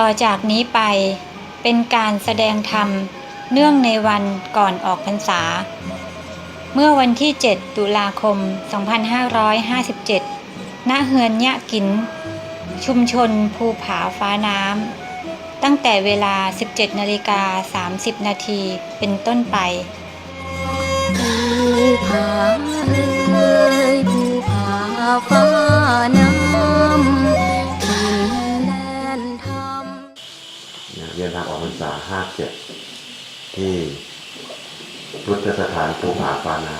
่อจากนี้ไปเป็นการแสดงธรรมเนื่องในวันก่อนออกพรรษา เมื่อวันที่ 7 ตุลาคม 2557 ณ เฮือนยะกิน ชุมชนภูผาฟ้าน้ำ ตั้งแต่เวลา 17นาฬิกา30 นาทีเป็นต้นไปภูผาเอ่ยภูผาฟ้าน้ำี่ยนทางออกพรรษาห้าเจ็ดที่พุทธสถานภูผาฟ้านา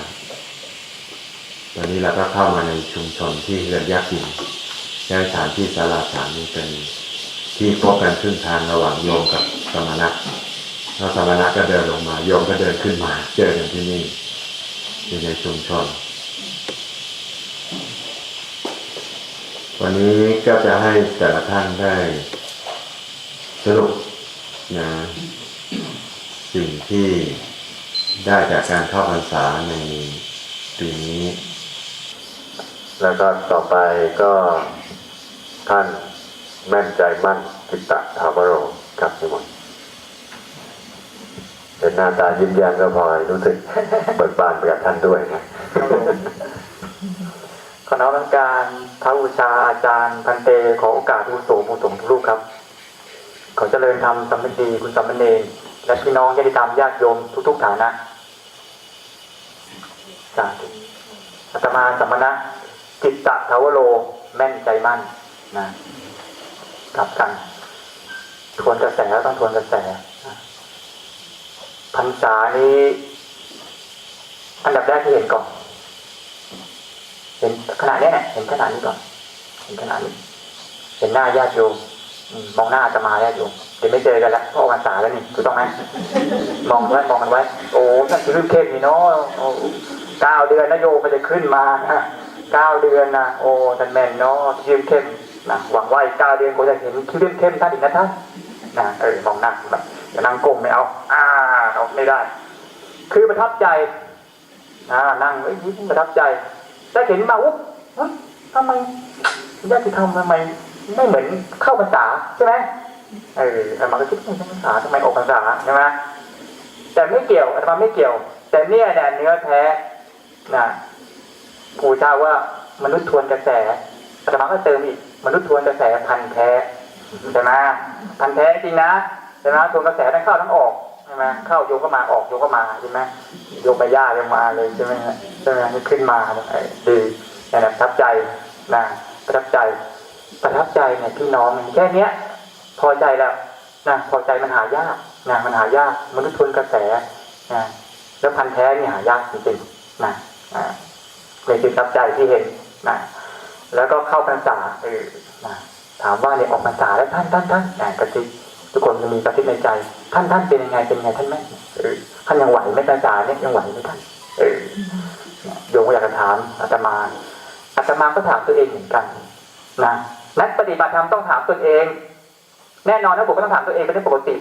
ตอนนี้เราก็เข้ามาในชุมชนที่เรือนยากินใช้สถานที่ศาลาสามนี้เป็นที่พบกันครึ่งทางระหว่างโยมกับสมณะแล้วสมณะก็เดินลงมา โยมก็เดินขึ้นมา เจอกันที่นี่อยู่ในชุมชน วันนี้ก็จะให้แต่ละท่านได้สรุป นะสิ่งที่ได้จากการเข้าพรรษาในปีนี้ แล้วก็ต่อไปก็ท่านแม่นใจมั่นกิตตะทาวโรครับนิมนต์เป็นหน้าตายิ้มแย้มก็พลอยรู้สึกเบิกบานไปกับท่านด้วยนะขอน้อมนำการพระบูชาอาจารย์พันเตขอโอกาสผู้สูงผู้สงฆ์ทุกรูปครับ ขอเจริญธรรมสำนึกดีคุณสามเณรและพี่น้องญาติธรรมญาติโยมทุกๆฐานะสาธุอาตมาสัมมณะจิตตะทาวโรแม่นใจมั่นนะกลับกัน ทวนกระแสต้องทวนกระแสพรรษานี้อันดับแรกที่เห็นก่อนเห็นขนาดนี้เนี่ยเห็นขนาดนี้ก่อนเห็นขนาดนี้เห็นหน้าญาติโยม มองหน้าอาตมาญาติโยมเดี๋ยวไม่เจอกันแล้วเพราะออกพรรษาแล้วนี่ถูกต้องไหมมองไว้มองกันไว้ โอ้ท่านคือรุ่นเข้มนี่เนาะเก้าเดือนนโยมมันจะขึ้นมาเก้าเดือนนะโอ้ท่านแม่นเนาะคิ้วเข้มนะหวังว่าอีกเก้าเดือนคงจะเห็นคิ้วเข้มท่านอีกนะท่านนะเออมองหน้าแบบอย่านั่งก้มไม่เอา อ่าเอาไม่ได้ คือประทับใจอ่านั่งเอ้ยิ้มประทับใจได้เห็นมาอุ๊บทำไมญาติธรรมทำไม ไม่เหมือนเข้าพรรษาใช่ไหมเอออาตมาก็คิดว่าเข้าพรรษาทำไมออกพรรษาใช่ไหมแต่ไม่เกี่ยวอาตมาไม่เกี่ยว แต่เนี่ยเนี่ยเนื้อแท้นะปู่เจ้าว่ามนุษย์ทวนกระแสอาตมาก็เติมอีกมนุษย์ทวนกระแสพันแท้ใช่ไหมพันแท้จริงนะใช่ไหมทวนกระแสทั้งเข้าทั้งออกใช่ไหมเข้าโยกก็มาออกโยกก็มาใช่ไหมโยมไปย่าลงมาเลยใช่ไหมฮะใช่ไหมขึ้นมาดีนะประทับใจนะประทับใจ ประทับใจเนี่ยพี่น้องแค่เนี้ย พอใจแล้วนะพอใจมันหายากนะมันหายากมนุษย์ทนกระแสนะแล้วพันแท้เนี่ยหายากจริงๆนะอ่าเลยคือประทับใจที่เห็นนะแล้วก็เข้าพรรษาเออนะถามว่าเนี่ยออกพรรษาแล้วท่านท่านท่านนะกระซิบทุกคนจะมีกระซิบในใจ ท่านท่านเป็นยังไงเป็นยังไงท่านไหมเออท่านยังไหวไหมพรรษาเนี่ยยังไหวไหมท่านเออโยมอยากจะถามอาตมาอาตมาก็ถามตัวเองเหมือนกันนะ นักปฏิบัติธรรมต้องถามตัวเอง แน่นอนนะผมก็ต้องถามตัวเองเป็นเรื่องปกติ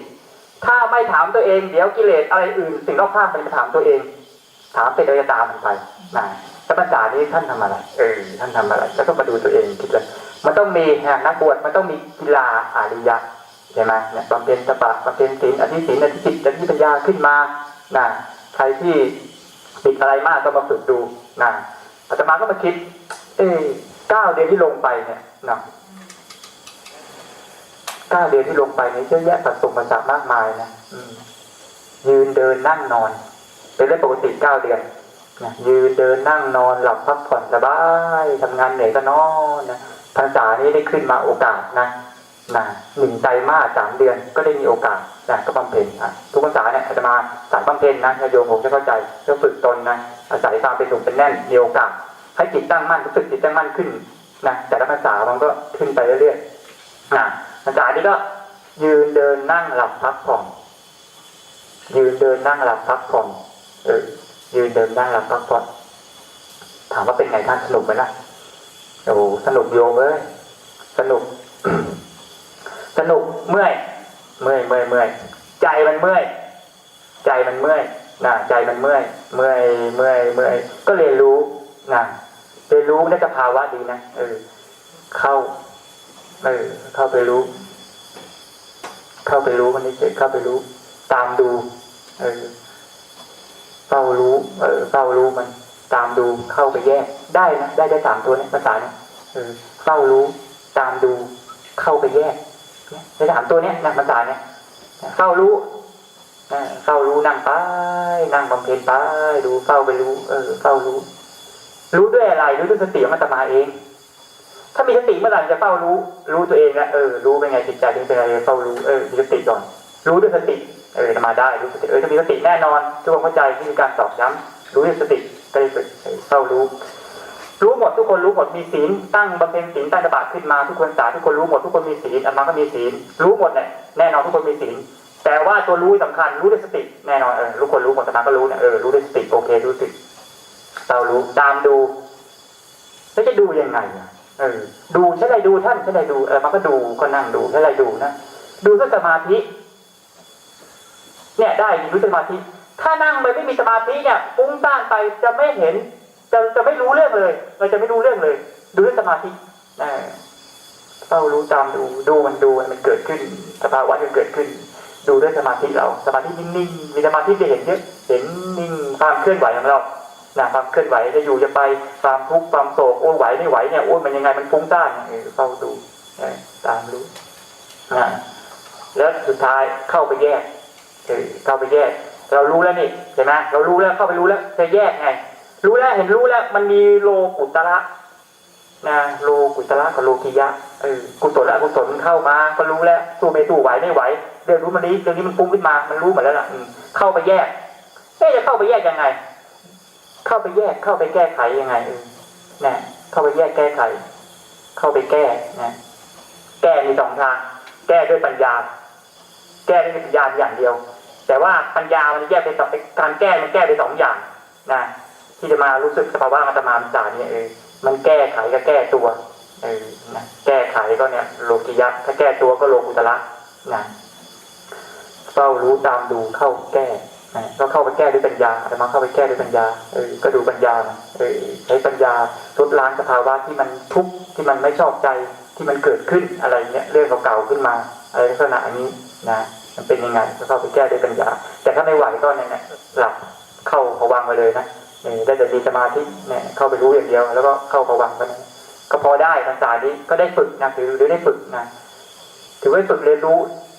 ถ้าไม่ถามตัวเองเดี๋ยวกิเลสอะไรอื่น สิ่งรอบข้างมันจะถามตัวเอง ถามเป็นระยะตามมันไปนะแล้วภาษานี้ท่านทำอะไร เออ ท่านทำอะไร แล้วก็มาดูตัวเองคิดเลยมันต้องมีนักบวชมันต้องมีกีฬาอาริยะใช่ไหมเนี่ยบำเพ็ญตบะบำเพ็ญศีลอธิศีลอธิจิตอธิปัญญาขึ้นมานะใครที่ติดอะไรมากก็มาฝึกดูนะอาตมาก็มาคิด เอ้เก้าเดือนที่ลงไปเนี่ยนะ ก้าเดือนที่ลงไปเนี่ยเยอะแยะผสมผสานมากมายนะอืมยืนเดินนั่งนอน เป็นเรื่องปกติเก้าเดือนนะยืนเดินนั่งนอนหลับพักผ่อนสบายทำงานเหนื่อยก็นอนนะพรรษานี้ได้ขึ้นมาโอกาสนะนะหนึ่งใจมากสามเดือนก็ได้มีโอกาสนะก็บำเพ็ญอะทุกพรรษาเนี่ยอาจจะมาสายบำเพ็ญนะญาติโยมผมจะเข้าใจเพื่อฝึกตนนะอาศัยความเป็นหนุ่มเป็นแน่นมีโอกาส ให้จิตตั้งมั่นรู้สึกจิตตั้งมั่นขึ้นนะแต่ละภาษามันก็ขึ้นไปเรื่อยๆนะ ภาษานี้ก็ยืนเดินนั่งหลับพักผ่อนยืนเดินนั่งหลับพักผ่อนเออยืนเดินนั่งหลับพักผ่อนถามว่าเป็นไงท่านสนุกไหมล่ะโอ้สนุกโยมเอ้ยสนุก สนุกเมื่อย เมื่อยเมื่อยเมื่อยใจมันเมื่อย ใจมันเมื่อยนะใจมันเมื่อย เมื่อยเมื่อยเมื่อยก็เรียนรู้นะเรียนรู้ในสภาวะดีนะเออเข้า เออเข้าไปรู้ เข้าไปรู้มันนี่เฉยๆเข้าไปรู้ ตามดู เออเฝ้ารู้ เออเฝ้ารู้มัน ตามดูเข้าไปแยก ได้นะได้ได้สามตัวเนี่ยภาษาเนี่ยเออเฝ้ารู้ ตามดูเข้าไปแยกเนี่ยได้สามตัวเนี่ยนะภาษาเนี่ยเฝ้ารู้เฝ้ารู้นั่งไปนั่งบำเพ็ญไปดูเฝ้าไปรู้ เออเฝ้ารู้ รู้ด้วยอะไรรู้ด้วยสติของอาตมาเอง ถ้ามีสติเมื่อไหร่จะเฝ้ารู้ รู้ตัวเองแล้วเออรู้เป็นไงจิตใจถึงเป็นอะไรเฝ้ารู้เออมีสติก่อนรู้ด้วยสติเออมาได้รู้สติเออถ้ามีสติแน่นอนทุกคนเข้าใจที่มีการตอกย้ำรู้ด้วยสติก็เลยฝึกเฝ้ารู้ รู้หมดทุกคนรู้หมดมีศีลตั้งบำเพ็ญศีลตั้งตบะขึ้นมาทุกคนสาทุกคนรู้หมดทุกคนมีศีลอันมาก็มีศีลรู้หมดเนี่ยแน่นอนทุกคนมีศีลแต่ว่าตัวรู้สำคัญรู้ด้วยสติแน่นอนเออทุกคนรู้หมดอันมาก็รู้เนี่ยเออรู้ด้วยสติโอเครู้สติเรารู้ตามดูแล้วจะดูยังไงอะ เออ ดูใช่ไรดูท่านใช่ไรดูเออมันก็ดูก็นั่งดูใช่ไรดูนะดูด้วยสมาธิ เนี่ยได้มีรู้สมาธิ ถ้านั่งไปไม่มีสมาธิเนี่ยฟุ้งซ่านไปจะไม่เห็น จะจะไม่รู้เรื่องเลย เราจะไม่รู้เรื่องเลย ดูด้วยสมาธิเออเฝ้ารู้ตามดูดูมันดูมันเกิดขึ้นสภาวะที่เกิดขึ้น ดูด้วยสมาธิเรา สมาธินิ่งๆมีสมาธิจะเห็นเยอะเห็นนิ่งความเคลื่อนไหวของเรา นะความเคลื่อนไหวจะอยู่จะไปความทุกข์ความโศกโอ้ไหวไม่ไหวเนี่ยโอ้มันยังไงมันฟุ้งซ่านเออเฝ้าดูตามรู้นะแล้วสุดท้ายเข้าไปแยกเข้าไปแยก เรารู้แล้วนี่ใช่ไหมเรารู้แล้วเข้าไปรู้แล้วจะแยกไงรู้แล้วเห็นรู้แล้ว มันมีโลกุตระนะโลกุตระกับโลกิยะเออกุศลและอกุศลเข้ามา ก็รู้แล้วสู้ไม่สู้ไหวไม่ไหวเรื่องรู้มันนี้เรื่องนี้มันฟุ้งขึ้นมา มันรู้หมดแล้วล่ะอืมเข้าไปแยกเอ๊จะเข้าไปแยกยังไง เข้าไปแยกเข้าไปแก้ไขยังไงเออนะเข้าไปแยกแก้ไข เข้าไปแก้นะแก้มีสองทาง แก้ด้วยปัญญา แก้ด้วยปัญญาอย่างเดียว แต่ว่าปัญญามันแยกเป็นสองการแก้มันแก้เป็นสองอย่างนะที่จะมารู้สึกสภาวะอาตมาสารเนี่ยเออมันแก้ไขก็แก้ตัวเออนะแก้ไขก็เนี่ยโลกิยะถ้าแก้ตัวก็โลกุตระนะเฝ้ารู้ตามดูเข้าแก้ ก็เข้าไปแก้ด้วยปัญญาอาตมาเข้าไปแก้ด้วยปัญญาเออก็ดูปัญญาเออใช้ปัญญาลดล้างสภาวะที่มันทุกข์ที่มันไม่ชอบใจที่มันเกิดขึ้นอะไรเนี่ยเรื่องเก่าๆขึ้นมาอะไรลักษณะนี้นะมันเป็นยังไงก็เข้าไปแก้ด้วยปัญญา แต่ถ้าไม่ไหวก็เนี่ยหลับเข้าผวังไปเลยนะนี่ได้แต่มีสมาธิเนี่ยเข้าไปรู้อย่างเดียว แล้วก็เข้าผวังไปก็พอได้ภาษานี้ก็ได้ฝึกนะถือหรือได้ฝึกนะถือว่าฝึกเรียนรู้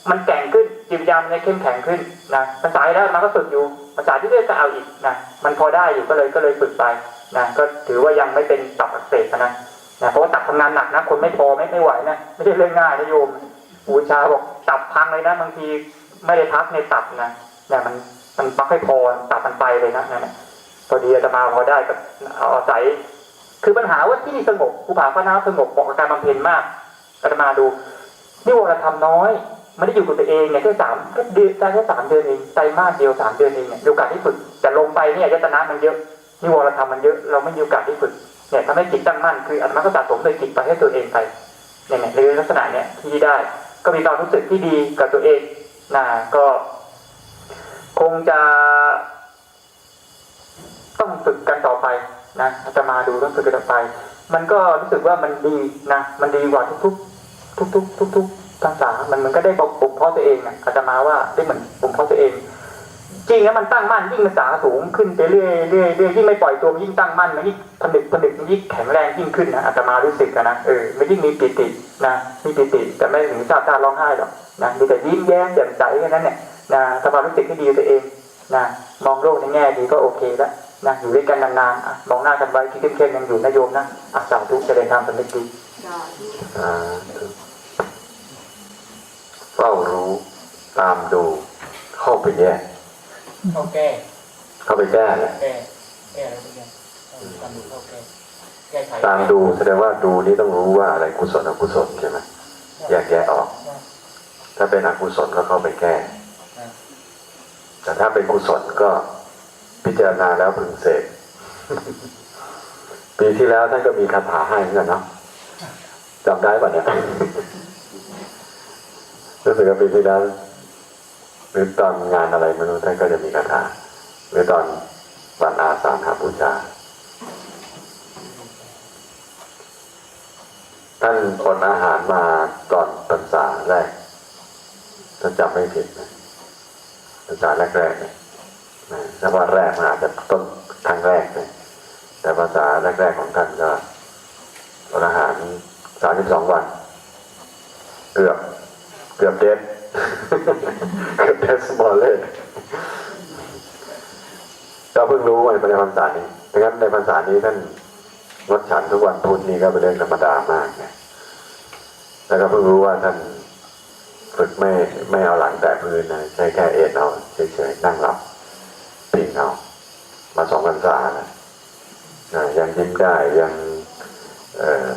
มันแก่งขึ้นจิตวิญญาณมันจะเข้มแข็งขึ้นนะภาษาแล้วมันก็ฝึกอยู่ภาษาที่เรื่อยก็เอาอีกนะมันพอได้อยู่ก็เลยก็เลยฝึกไปนะก็ถือว่ายังไม่เป็นตับอักเสบนะนะเพราะว่าตับทำงานหนักนะคนไม่พอไม่ไม่ไหวนะไม่ใช่เรื่องง่ายนะโยมอูชาบอกตับพังเลยนะบางทีไม่ได้พักในตับนะเนี่ยมันมันพักให้พอตับมันไปเลยนะนั่นแหละพอดีอาตมาพอได้กับเอาอาศัยคือปัญหาว่าที่นี่สงบภูผาฟ้าน้ำสงบเหมาะกับการบำเพ็ญมากอาตมาดูนี่วรธรรมน้อย ไม่ได้อยู่กับตัวเองเนี่ยแค่สามแค่เดือนแค่สามเดือนเองไตรมาสเดียวสามเดือนเองเนี่ยโอกาสที่ฝึกแต่ลงไปเนี่ยยตนะมันเยอะนี่วรธรรมมันเยอะเราไม่มีโอกาสที่ฝึกเนี่ยทำให้จิตตั้งมั่นคืออาตมาก็สะสมโดยจิตไปให้ตัวเองไปเนี่ยเนี่ยในลักษณะเนี่ยที่ได้ ก็มีความรู้สึกที่ดีกับตัวเองนะก็ คงจะ ต้องฝึกกันต่อไปนะอาจะมาดูต้องฝึกกันต่อไป มันก็รู้สึกว่ามันดีนะมันดีกว่าทุก ๆ ทุก ๆ ทุก ๆ ภาษา มันมันก็ได้บ่มเพาะตัวเองนะอาจะมาว่าได้เหมือนบ่มเพาะตัวเอง จริงแล้วมันตั้งมั่นยิ่งภาษาสูงขึ้นไปเรื่อยเรื่อยเรื่อยยิ่งไม่ปล่อยตัวมันยิ่งตั้งมั่นมันยิ่งผนึกผนึกมันยิ่งแข็งแรงยิ่งขึ้นนะอาตมารู้สึกนะเออมันยิ่งมีปิตินะมีปิติแต่ไม่ถึงชาติชาร้องไห้หรอกนะมีแต่ยิ้มแย้มแจ่มใสแค่นั้นเนี่ยนะสภาพรู้สึกที่ดีตัวเองนะมองโลกในแง่ดีก็โอเคแล้วนะอยู่ด้วยกันนานๆมองหน้ากันไว้ที่เข้มๆยังอยู่นะโยมนะอะสาธุเจริญธรรมสำเร็จดีอ่า เฝ้ารู้ตามดู เข้าไปแยกเข้าแก้เข้าไปแก้แหละแก้แก้อะไรเป็นไงตามดูเข้าแก้แก้ไขตามดูแสดงว่าดูนี่ต้องรู้ว่าอะไรกุศลอกุศลใช่ไหมแยกแยะออก ถ้าเป็นอกุศลก็เข้าไปแก้ แต่ถ้าเป็นกุศลก็พิจารณาแล้วพึงเสกปีที่แล้วท่านก็มีคาถาให้เหมือนกันเนาะจำได้ป่ะเนี่ย รู้สึกว่าปีที่แล้วหรือตอนงานอะไรไม่รู้ท่านก็จะมีคาถาหรือตอนวันอาสาฬหบูชา ท่านคนอาหารมาก่อนพรรษาแรกถ้านจำไม่ผิดนะภาษาแรกๆเนี่ยนะถ้าว่าแรกมันอาจจะต้นครั้งแรกเลยแต่ภาษาแรกๆของท่านก็อรหารสามสิบสองวันเกือบ เกือบเด็ดเกือบเด็ดสมอลเลยก็เพิ่งรู้ว่าในพรรษานี้ดังนั้นในพรรษานี้ท่านงดฉันทุกวันพุธนี่ก็เป็นเรื่องธรรมดามากนะแล้วก็เพิ่งรู้ว่าท่านฝึกไม่ไม่เอาหลังแต่พื้นนะใช้แค่เอ็นเอาเฉยๆนั่งหลับพิงเอามาสองพรรษาแล้วนะยังยิ้มได้ยังเอ่อ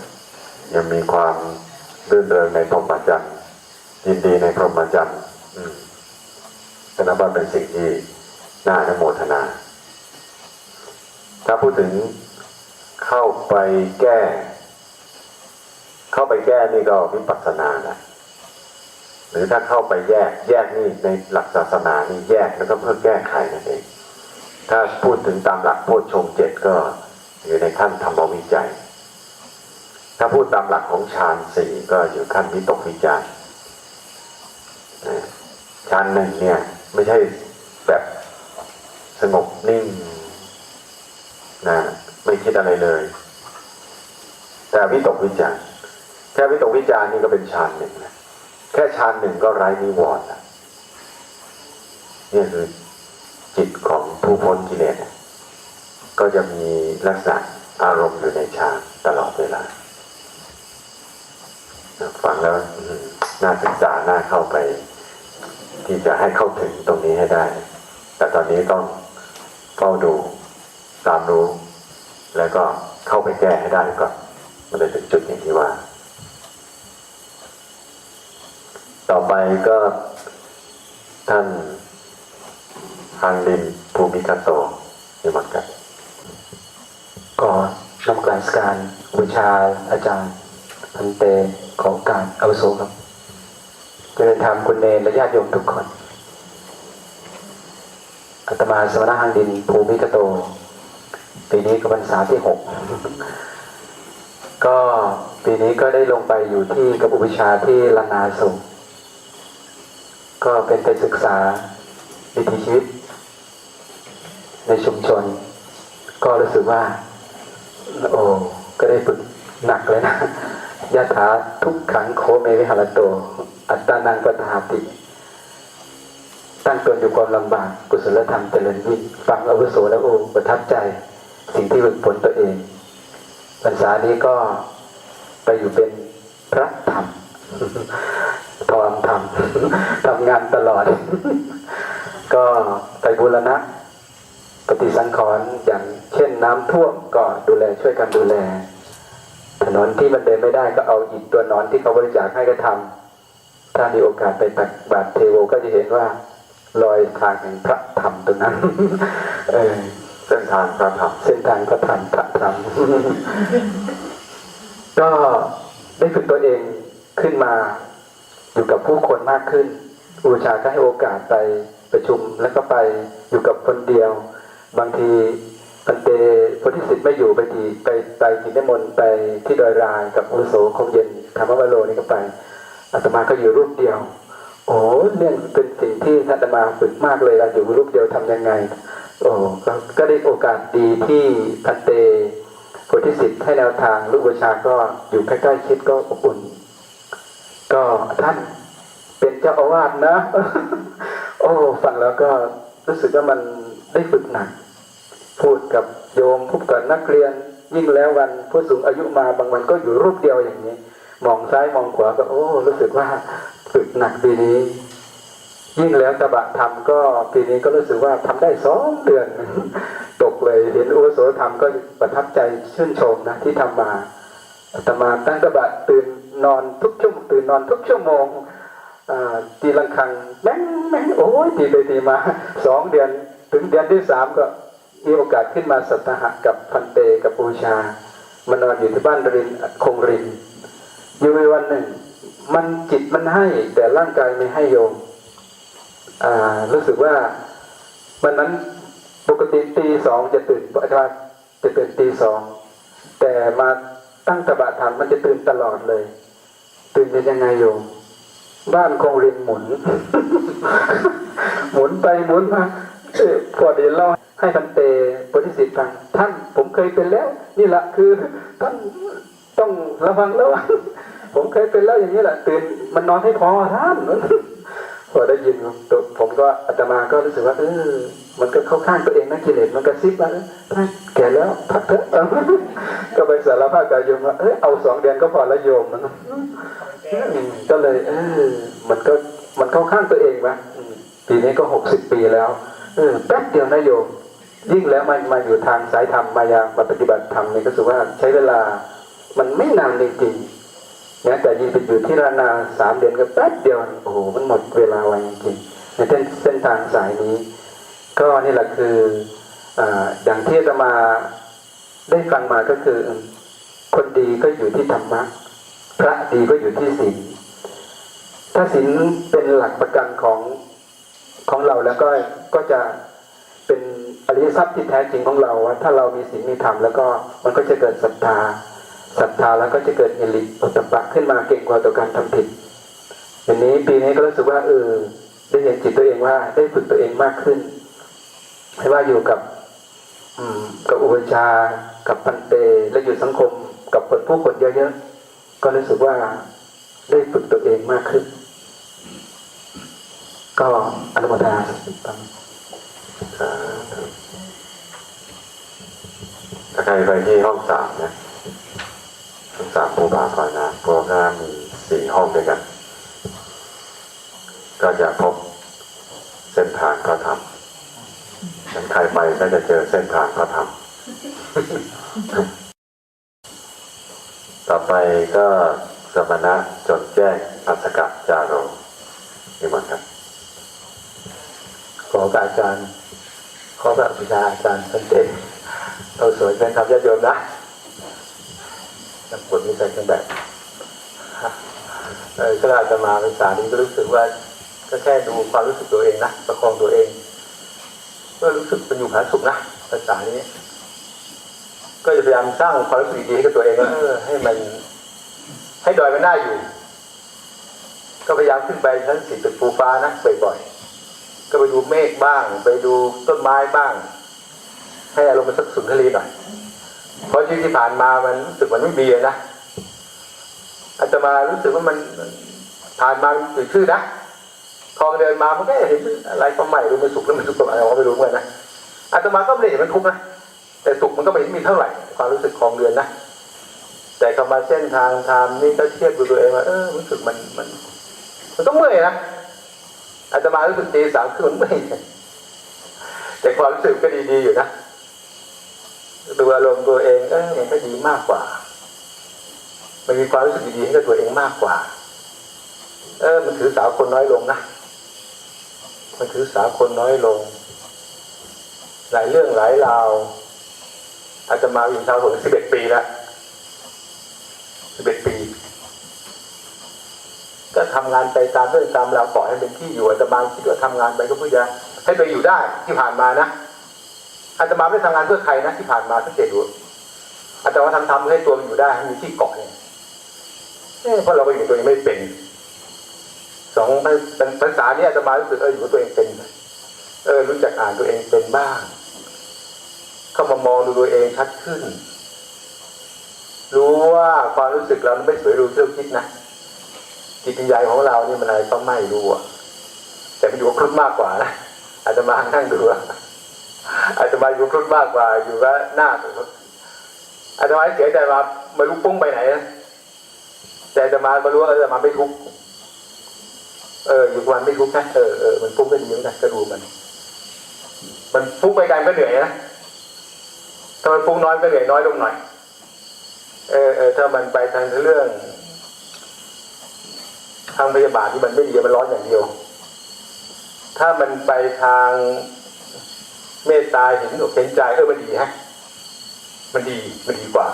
ยังมีความรื่นเริงในพรหมจรรย์ ยินดีในพรหมจรรย์ก็นับว่าเป็นสิ่งที่น่าอนุโมทนา ถ้าพูดถึงเข้าไปแก้ เข้าไปแก้นี่ก็วิปัสสนานะหรือถ้าเข้าไปแยก แยกนี่ในหลักศาสนานี่แยกแล้วก็เพื่อแก้ไขนั่นเอง ถ้าพูดถึงตามหลักโพชฌงเจ็ดก็อยู่ในขั้นธรรมวิจัย ถ้าพูดตามหลักของฌานสี่ก็อยู่ขั้นวิตกวิจารณ์ ฌานหนึ่งเนี่ย ไม่ใช่แบบสงบนิ่งนะไม่คิดอะไรเลย แต่วิตกวิจารแค่วิตกวิจารนี่ก็เป็นฌานหนึ่งนะแค่ฌานหนึ่งก็ไร้นิวรณ์นี่คือจิตของผู้พ้นกิเลสก็จะมีลักษณะอารมณ์อยู่ในฌานตลอดเวลาฟังแล้วน่าศึกษาน่าเข้าไป ที่จะให้เข้าถึงตรงนี้ให้ได้ แต่ตอนนี้ต้องเฝ้าดูตามรู้ แล้วก็เข้าไปแก้ให้ได้ก่อนมันเลยถึงจุดอย่างที่ว่า ต่อไปก็ท่านฮังลินภูมิคัตโตนิมนต์กันก่อนนำกลารการบูชาอาจารย์พันเตของการอาวุโสครับ เจริญธรรมคุณเนรและญาติโยมทุกคนอาตมาสมณะหังดินภูมิกโต ปีนี้ก็พรรษาที่หกก็ปีนี้ก็ได้ลงไปอยู่ที่กับอุปชาที่ลานาสุงก็เป็นไปศึกษาวิถีชีวิต ในชุมชน ก็รู้สึกว่า โอ้ก็ได้ฝึกหนักเลยนะ ยะถาทุกขังโคเมวิหารโต อัตตานังปทาติ ตั้งตนอยู่ความลำบาก กุศลธรรมเจริญยิ่งฟังอาวุโสแล้วโอ้ประทับใจ สิ่งที่ฝึกฝนตัวเองพรรษานี้ก็ไปอยู่เป็นพระธรรมทอมธรรมทำงานตลอด ก็ไปบูรณะ ปฏิสังขรณ์อย่างเช่นน้ำท่วมก็ดูแลช่วยกันดูแล ถนนที่มันเดินไม่ได้ก็เอาอิฐตัวนอนที่เขาบริจาคให้ก็ทำถ้ามีโอกาสไปตักบาตรเทโวก็จะเห็นว่า รอยทางแห่งพระธรรมตรงนั้นเออเส้นทางพระธรรมเส้นทางพระธรรมพระธรรมก็ได้ฝึกตัวเองขึ้นมาอยู่กับผู้คนมากขึ้น อุชาก็ให้โอกาสไปประชุมแล้วก็ไปอยู่กับคนเดียว บางที พันเตพธิสิทธิ์ไม่อยู่ไปทีไปไปกินนิมนต์ไปที่ดอยรายกับอุโสคงเย็นธรรมวโรนี่ก็ไปอาตมาก็อยู่รูปเดียว โอ้เนี่ยเป็นสิ่งที่อาตมาฝึกมากเลยเราอยู่รูปเดียวทำยังไง โอ้ก็ก็ได้โอกาสดีที่พันเตโพธิสิทธิ์ให้แนวทางลูกบูชาก็อยู่ใกล้ๆชิดก็อบอุ่น ก็ท่านเป็นเจ้าอาวาสนะ โอ้ฟังแล้วก็รู้สึกว่ามันได้ฝึกหนัก พูดกับโยมพูดกับนักเรียน ยิ่งแล้ววันผู้สูงอายุมาบางวันก็อยู่รูปเดียวอย่างนี้ มองซ้ายมองขวาก็โอ้ รู้สึกว่าฝึกหนักปีนี้ ยิ่งแล้วตบะทำก็ปีนี้ก็รู้สึกว่าทำได้สองเดือน ตกเลยเห็นอุโสธรรมก็ประทับใจชื่นชมนะที่ทำมาอาตมาตั้งตบะตื่นนอนทุกชั่วโมงตื่นนอนทุกชั่วโมงตีลังคังแม่งแม่งโอ้ยตีไปตีมาสองเดือน ถึงเดือนที่สามก็ มีโอกาสขึ้นมาสัตหะกับพันเตกับปูชามานอนอยู่ที่บ้านรินคงรินอยู่ในวันหนึ่ง มันจิตมันให้แต่ร่างกายไม่ให้โยมรู้สึกว่าวันนั้นปกติตีสองจะตื่นอาจารย์จะตื่นตีสองแต่มาตั้งตบะธรรมมันจะตื่นตลอดเลย ตื่นเป็นยังไงโยมบ้านคงเรียนหมุน หมุนไปหมุนมาพอดีเล่า ให้พันเตปฏิสิทธิ์ฟังท่านผมเคยเป็นแล้ว นี่แหละคือท่านต้องระวังระวังผมเคยเป็นแล้วอย่างนี้แหละตื่นมันนอนให้พอท่านพอได้ยินผมก็อาตมาก็รู้สึกว่าเออมันก็เข้าข้างตัวเองนะกิเลสมันกระซิบมาเออท่านแก่แล้วพักเถอะก็ไปสารภาพกับโยมว่าเออเอาสองเดือนก็พอละโยมมันก็เลยเออมันก็มันเข้าข้างตัวเองวะอืมปีนี้ก็หกสิบปีแล้วเออแป๊บเดียวนะโยม ยิ่งแล้วมันมาอยู่ทางสายธรรมมายามาปฏิบัติธรรมนี่ก็สึกว่าใช้เวลามันไม่นานจริงๆนี่ยแต่ยิ่งไปอยู่ที่รานาสามเดือนก็แป๊บเดียวโอ้โหมันหมดเวลาไวจริงในเส้นเส้นทางสายนี้ ก็นี่แหละคืออย่างที่อาตมาได้ฟังมาก็คือ คนดีก็อยู่ที่ธรรมะพระดีก็อยู่ที่ศีลถ้าศีลเป็นหลักประกันของของเราแล้วก็ก็จะเป็น อริยทรัพย์ที่แท้จริงของเราว่าถ้าเรามีศีลมีธรรมแล้วก็มันก็จะเกิดศรัทธาศรัทธาแล้วก็จะเกิดเอลิโอตตปะขึ้นมาเก่งกว่าต่อการทำผิดอย่างนี้ปีนี้ก็รู้สึกว่าเออได้เห็นจิตตัวเองว่าได้ฝึกตัวเองมากขึ้นไม่ว่าอยู่กับ อืม กับอุปชา กับปันเตและอยู่สังคม กับคนผู้คนเยอะๆก็รู้สึกว่าได้ฝึกตัวเองมากขึ้น ก็อนุโมทนาสาธุครับสาธุ ถ้าใครไปที่ห้องสามนะห้องสามภูบาคอยนะพวกก็มีสี่ห้องด้วยกัน ก็จะพบเส้นทางเขาทำงั้นใครไปก็จะเจอเส้นทางเขาทำต่อไปก็สมณะจดแจ้งอัสกัจจาโรนี่มันครับ ขอกับอาจารย์ ขอพระบิดาอาจารย์สันเต เราสวยเป็นธรรมญาติโยมนะน้ำผลมีใส่กันแบบก็อาจจะมาภาษานี้ก็รู้สึกว่าก็แค่ดูความรู้สึกตัวเองนะประคองตัวเองก็รู้สึกเป็นอยู่ผาสุขนะภาษานี้ ก็จะพยายามสร้างความรู้สึกดีให้กับตัวเองว่าเออให้มัน ให้ดอยมันได้อยู่ ก็พยายามขึ้นไปชั้นสี่ตึกภูฟ้านะบ่อยๆก็ไปดูเมฆบ้าง ไปดูต้นไม้บ้าง ให้อารมณ์มันสักสุนทรีหน่อย เพราะชีวิตที่ผ่านมามันรู้สึกมันไม่มีนะอาตมารู้สึกว่ามันผ่านมาตื่นชื่อนะพอเดินมามันก็เห็นอะไรก็ใหม่รู้มันสุขแล้วมันสุขอะไรเราไม่รู้เหมือนกันนะอาตมาก็ไม่ได้เห็นมันทุกข์นะแต่สุขมันก็ไม่เห็นมีเท่าไหร่ความรู้สึกของเดือนนะแต่คำว่าเส้นทางทางนี่ก็เทียบดูตัวเองว่าเออรู้สึกมันมัน มันก็เมื่อยนะอาตมารู้สึกตีสามคือมันไม่แต่ความรู้สึกก็ดีๆอยู่นะ ตัวอารมณ์ตัวเองเออมันก็ดีมากกว่า มันมีความรู้สึกดีๆให้กับตัวเองมากกว่า เออ มันถือสาวคนน้อยลงนะมันถือสาวคนน้อยลง หลายเรื่องหลายราวอาตมาอยู่ชาวสวนสิบเอ็ดปีแล้วสิบเอ็ดปี ก็ทำงานไปตามเรื่องตามราวปล่อยให้เป็นที่อยู่อาตมาคิดว่าทำงานไปก็เพื่อจะให้ไปอยู่ได้ที่ผ่านมานะ อาตมาไม่ได้ทำงานเพื่อใครนะที่ผ่านมาสังเกตดูอาตมาทำทำเพื่อให้ตัวมันอยู่ได้ให้มีที่เกาะเนี่ยเพราะเราไปอยู่ตัวเองไม่เป็นสองเป็นภาษาเนี้อาตมารู้สึกเอออยู่ตัวเองเป็นเออ รู้จักอ่านตัวเองเป็นบ้างเข้ามามองดูตัวเองชัดขึ้น รู้ว่าความรู้สึกเราไม่สวยรู้ที่เราคิดนะจิตวิญญาณของเราเนี่ยมันอะไรก็ไม่รู้อะแต่มันอยู่กับครุฑมากกว่านะอาจจะมานั่งดูอะ อาจจะมาอยู่กับครุฑมากกว่าอยู่กับหน้าอาจจะมาเสียใจมาไม่รู้ปุ้งไปไหนนะแต่จะมาไมารู้ว่าเออมาไม่ทุกเอออยู่กันไม่ทุกนะเออเออมันปุ้งก็ดีเหมือนกันก็ดูมัน มันฟุ้งไปไกลก็เหนื่อยนะถ้ามันฟุ้งน้อยก็เหนื่อยน้อยลงหน่อย เออเออถ้ามันไปทางเรื่อง ทางพยาบาทที่มันไม่ดีมันร้อนอย่างเดียว ถ้ามันไปทาง เมตตาเห็นอกเห็นใจเออมันดีฮะมันดีมันดีกว่า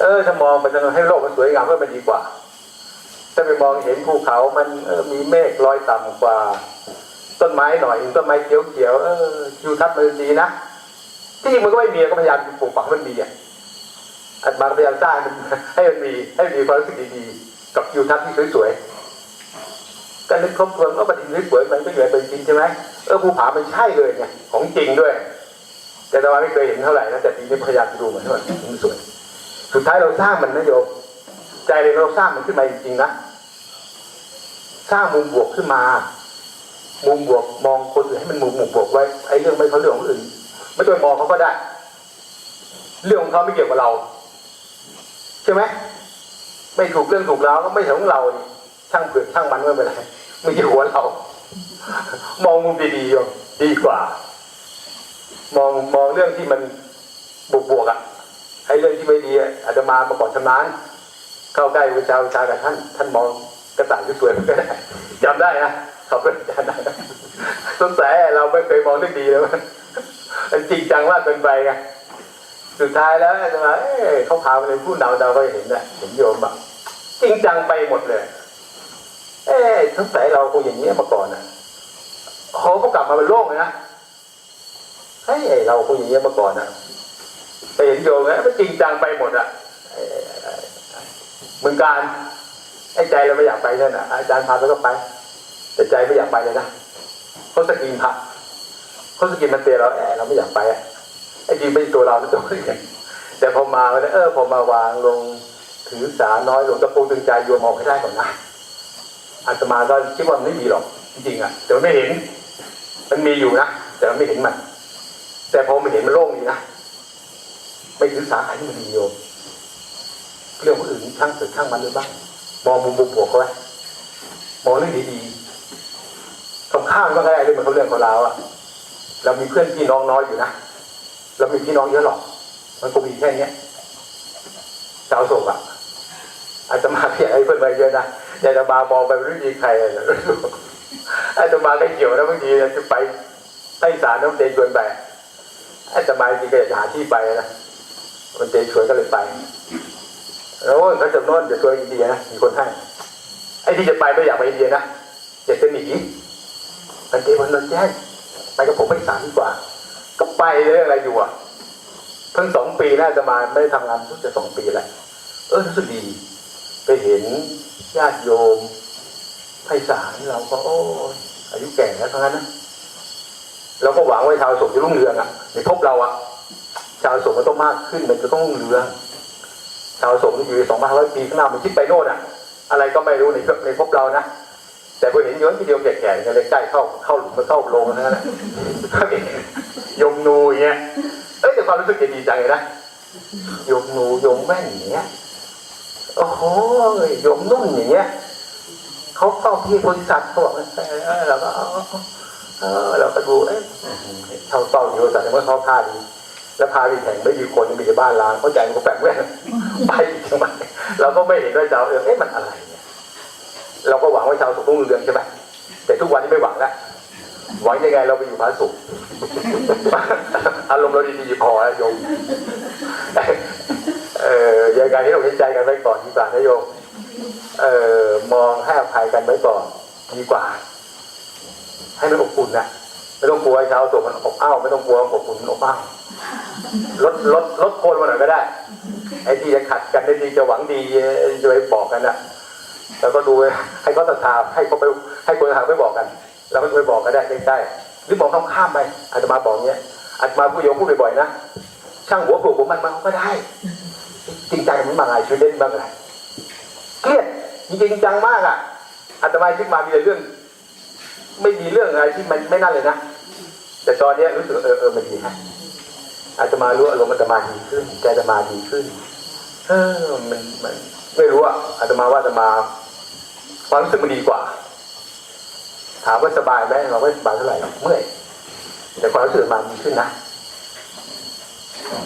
เออถ้ามองมันจะให้โลกมันสวยงามเออมันดีกว่า ถ้าไปมองเห็นภูเขามันเออมีเมฆลอยต่ำกว่า ต้นไม้หน่อยต้นไม้เขียวเขียวๆเออทิวทัศน์มันดีนะที่จริงมันก็ไม่มีก็พยายามปลูกฝังมันมีอะอันบางพยายามสร้างมันให้มันมีให้มีความรู้สึกดีๆกับทิวทัศน์ที่สวยๆ ก็นึกทบทวนว่าปฏิทินสวยมันก็อยู่ในปฏิทินใช่ไหมเออภูผามันใช่เลยไงของจริงด้วย แต่ตอนไม่เคยเห็นเท่าไหร่นะแต่ปีนี้พยายามจะดูเหมือนว่ามันสวยสุดท้ายเราสร้างมันนะโยมใจเลยเราสร้างมันขึ้นมาจริงๆนะสร้างมุมบวกขึ้นมา มุมบวกมองคนอื่นให้มันมุมบวกไว้ไอ้เรื่องไม่เขาเรื่องของอื่น ไม่ต้องมองเขาก็ได้ เรื่องของเขาไม่เกี่ยวกับเรา ใช่ไหมไม่ถูกเรื่องถูกแล้วก็ไม่ใช่ของเราช่างเผือกช่างมันไม่เป็นไร ไม่ใช่หัวเรา มองมุมดีๆโยมดีกว่า มองมองเรื่องที่มันบวกบวกๆอะไอ้เรื่องที่ไม่ดีอะอาจจะมามาก่อนชำนาญเข้าใกล้วิชาวิชากับท่าน ท่านมองกระต่ายสวยก็ได้จำได้นะขาเป็นจำได้นะสงสัยเราไม่เคยมองเรื่องดีเลยมันมันจริงจังมากเกินไปไงสุดท้ายแล้วจะมาเอ้ยเขาพาไปเป็นผู้นำเราก็เห็นนะเห็นโยมแบบจริงจังไปหมดเลย เอ้ยสงสัยเราคงอย่างนี้ยมาก่อนนะเขาก็กลับมาเป็นโลกเลยนะเฮ้ยเราคงอย่างเงี้ยมาก่อนนะไปเห็นโยมนะมันจริงจังไปหมดอะเมือนการไอ้ใจเราไม่อยากไปนั่นน่ะ อาจารย์พาไปก็ไป แต่ใจไม่อยากไปเลยนะเขาสกินพระเขาสกินมันเตือนเราแอบเราไม่อยากไปอะไอ้จริงไม่ตัวเราเป็นตัวอื่นแต่พอมาวันนั้นเออพอมาวางลงถือสาน้อยลงตะปูตึงใจโยมออกให้ได้ก่อนนะ อาตมาก็คิดว่ามันไม่มีหรอกจริงๆอะแต่มันไม่เห็น มันมีอยู่นะแต่มันไม่เห็นมัน แต่พอมันเห็นมันโล่งดีนะไม่ถือสาใครที่มันดีโยมเรื่องคนอื่นช่างเกิดช่างมันเลยบ้างมองมุมบวกเขาไว้มองเรื่องดีๆตรงข้ามก็ได้เรื่องมันเขาเรื่องของเราอะเรามีเพื่อนพี่น้องน้อยอยู่นะเรามีพี่น้องเยอะหรอก มันก็มีแค่เนี้ยชาวโศกอะอาจจะมาเพียไอ้เพื่อนไปเยอะนะ แต่จะมามองไปไม่รู้มีใครอะอาจะมาไม่เกี่ยวนะบางทีจะไปไต้สารน้ำเตยชวนไปอาตมาจริงๆก็อยากจะหาที่ไปนะมันเตยชวนก็เลยไปแล้วเขาจะโน่นจะชวนอินเดียนะมีคนให้ไอ้ที่จะไปไม่อยากไปอินเดียนะอยากจะหนีมันเตยมันนนแจ้งไปกับผมไปสารดีกว่า ก็ไปเรื่องอะไรอยู่อะเพิ่งสองปีแล้วอาตมาไม่ได้ทำงานรู้จะสองปีแล้วเออรู้สึกดี ไปเห็นญาติโยมไพศาลเราก็โอ้อายุแก่แล้วทั้งนั้นนะเราก็หวังว่าชาวสงฆ์จะรุ่งเรืองอะในภพเราอะ ชาวสงฆ์มันต้องมากขึ้นมันจะต้องรุ่งเรืองชาวสงฆ์อยู่สองพันร้อยปีข้างหน้ามันคิดไปโน่นอะ อะไรก็ไม่รู้ในในภพเรานะแต่พอเห็นโยมที่เดียวแก่ๆกันเลยใกล้เข้าเข้าหลุมมาเข้าโรงนั่นแหละยมนูเงี้ยเอ้ยแต่ความรู้สึกจะดีใจนะโยมนูโยมแม่นอย่างเงี้ย โอ้โหโยมนุ่นอย่างเงี้ยเขาเข้าที่บริษัทเขาบอกว่าเราก็เอาเอเราก็ดูเอ๊ะเขาเฝ้าอยู่แต่เมื่อเขาท่าดีแล้วพาไปแข่งไม่มีคนมีแต่บ้านล้างเข้าใจมันก็แปลกแว่นไปทำไมเราก็ไม่เห็นด้วยเจ้าเออเอ๊ะมันอะไรเนี่ยเราก็หวังว่าชาวสุขรุ่งเรืองใช่ไหมแต่ทุกวันนี้ไม่หวังแล้วหวังยังไงเราไปอยู่พระสุขอารมณ์เราดีๆพอแล้วโยม เออยังไงให้เราเห็นใจกันไว้ก่อนดีกว่านะโยมเออมองให้อภัยกันไว้ก่อนดีกว่า ให้มันอบอุ่นนะไม่ต้องกลัวไอ้ชาวโศกมันอบอ้าวไม่ต้องกลัวอบอุ่นมันอบอ้าวลดลดลดโคนมาหน่อยก็ได้ ไอ้ที่จะขัดกันไอ้ที่จะหวังดีจะไปบอกกันนะแล้วก็ดูให้เขาศรัทธาให้เขาไปให้คนหาไม่บอกกันแล้วก็ไปบอกกันได้ใกล้ๆหรือบอกข้ามๆไปอาจจะมาบอกเนี้ยอาจจะมาผู้โยมพูดบ่อยๆนะช่างหัวปลูกผมมันมาก็ได้ จริงจังมันบางไงชีวิตเล่นบ้างไงเครียดจริงจังมากอะอาตมาคิดมามีแต่เรื่อง ไม่มีเรื่องอะไรที่มันไม่นั่นเลยนะแต่ตอนเนี้ยรู้สึกเออเออมันดีฮะอาตมารู้อารมณ์อาตมาดีขึ้นใจอาตมาดีขึ้นเออมันมัน ไม่รู้อะอาตมาว่าอาตมาความรู้สึกมันดีกว่า ถามว่าสบายไหมเราไม่สบายเท่าไหร่เมื่อยแต่ความรู้สึกมันดีขึ้นนะ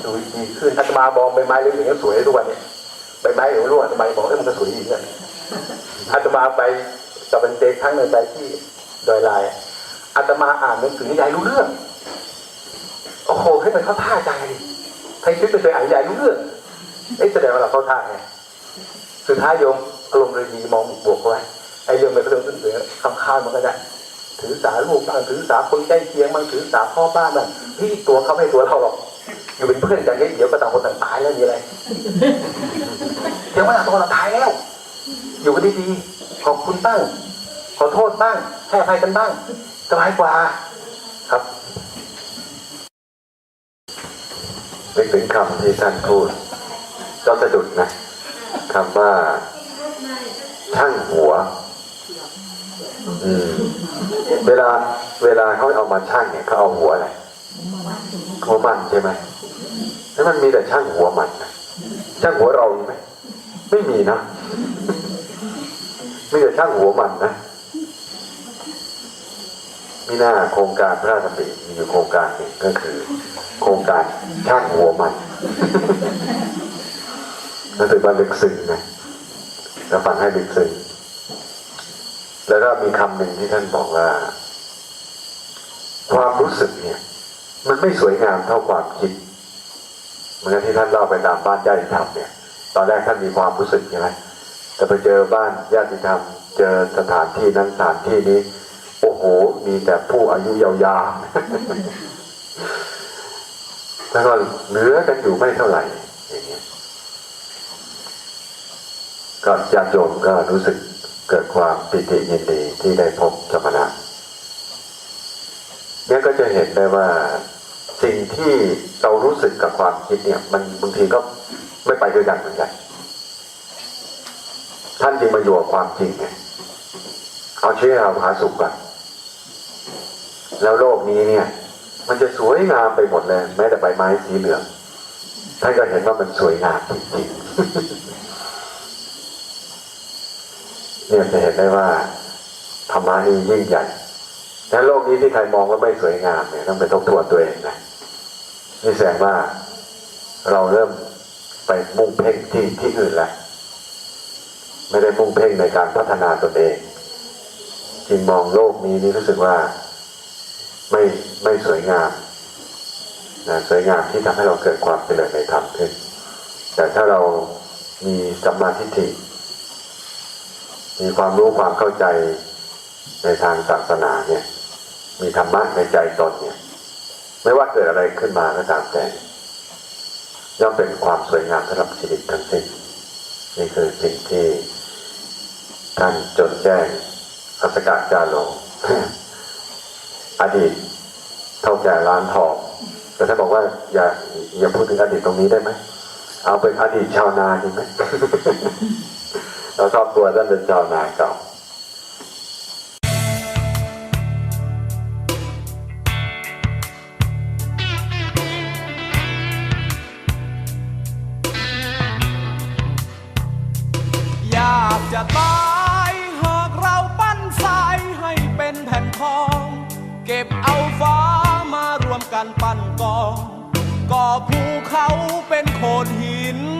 ดูดีขึ้นอาตมามองใบไม้เหลืองๆก็สวยทุกวันเนี่ยใบไม้เหลืองร่วงอาตมาบอกเอ้มันก็สวยดีเนี่ยอาตมาไปกับเป็นเด็กครั้งหนึ่งไปที่โดยลายอาตมาอ่านหนังสือนิยายรู้เรื่องโอ้โหให้มันเข้าท่าจังเลยใครคิดไปเคยอ่านนิยายรู้เรื่องไอ้แสดงว่าเราเข้าท่าไงสุดท้ายโยมอารมณ์เลยดีมองบวกไว้ไอ้เรื่องเป็นเรื่องอื่นๆคำค้านมันก็ได้ถือสาลูกบ้างถือสาคนใกล้เคียงบ้างถือสาพ่อบ้านบ้างพี่ตัวเขาไม่ตัวเท่าหรอก อยู่เป็นเพื่อนกันเนี่ยเดี๋ยวก็ต่างคนต่างตายแล้วมีอะไรเดี๋ยวก็ต่างคนต่างตายแล้ว อยู่กันดีๆขอบคุณบ้าง ขอโทษบ้างให้อภัยกันบ้างสบายกว่าครับนึกถึงคำที่ท่านพูดก็สะดุดนะคำว่าช่างหัวเวลาเวลาเขาเอามาช่างเนี่ยเขาเอาหัวอะไร หัวมันใช่ไหมแล้วมันมีแต่ช่างหัวมันนะช่างหัวเราไหมไม่มีนะมีแต่ช่างหัวมันนะมีหน้าโครงการพระราชดำริมีอยู่โครงการหนึ่งก็คือ โครงการช่างหัวมันรู้สึกว่าลึกซึ้งนะแล้วฟังให้ลึกซึ้งแล้วก็มีคำหนึ่งที่ท่านบอกว่า ความรู้สึกเนี่ย มันไม่สวยงามเท่าความคิดเหมือนที่ท่านเล่าไปตามบ้านญาติธรรมเนี่ย ตอนแรกท่านมีความรู้สึกใช่ไหมแต่ไปเจอบ้านญาติธรรม เจอสถานที่นั้นสถานที่นี้ โอ้โห มีแต่ผู้อายุยาวๆแล้วก็เหลือกันอยู่ไม่เท่าไหร่อย่างเงี้ยก็ญาติโยมก็รู้สึกเกิดความปิติยินดีที่ได้พบสมณะเนี่ยก็จะเห็นได้ว่า สิ่งที่เรารู้สึกกับความคิดเนี่ย มันบางทีก็ไม่ไปด้วยกันเหมือนกันท่านจึงมาอยู่กับความจริงไงเอาชีวิตเราหาสุขก่อนแล้วโลกนี้เนี่ย มันจะสวยงามไปหมดเลยแม้แต่ใบไม้สีเหลืองท่านก็เห็นว่ามันสวยงามจริงๆเนี่ยจะเห็นได้ว่าธรรมะนี่ยิ่งใหญ่และโลกนี้ที่ใครมองว่าไม่สวยงามเนี่ยต้องไปทบทวนตัวเองนะ นี่แสดงว่าเราเริ่มไปมุ่งเพ่งที่ที่อื่นแล้วไม่ได้มุ่งเพ่งในการพัฒนาตนเองจึงมองโลกนี้นี่รู้สึกว่าไม่ไม่สวยงามนะสวยงามที่ทำให้เราเกิดความเจริญในธรรมขึ้น แต่ถ้าเรามีสัมมาทิฏฐิ มีความรู้ความเข้าใจในทางศาสนาเนี่ย มีธรรมะในใจตนเนี่ย ไม่ว่าเกิดอะไรขึ้นมาก็ตามแต่ย่อมเป็นความสวยงามสำหรับชีวิตทั้งสิ้นนี่คือสิ่งที่ท่านจดแจ้งอัสกาจาโลอดีตเท่าแก่ร้านทองแต่ท่านบอกว่าอย่าอย่าพูดถึงอดีตตรงนี้ได้ไหมเอาเป็นอดีตชาวนาดีไหมเราครอบครัวท่านเป็นชาวนาเก่า จะตายหากเราปั้นทรายให้เป็นแผ่นทอง เก็บเอาฟ้ามารวมกันปั้นกองก่อภูเขาเป็นโขดหินหรือยิ่งปั้นพาน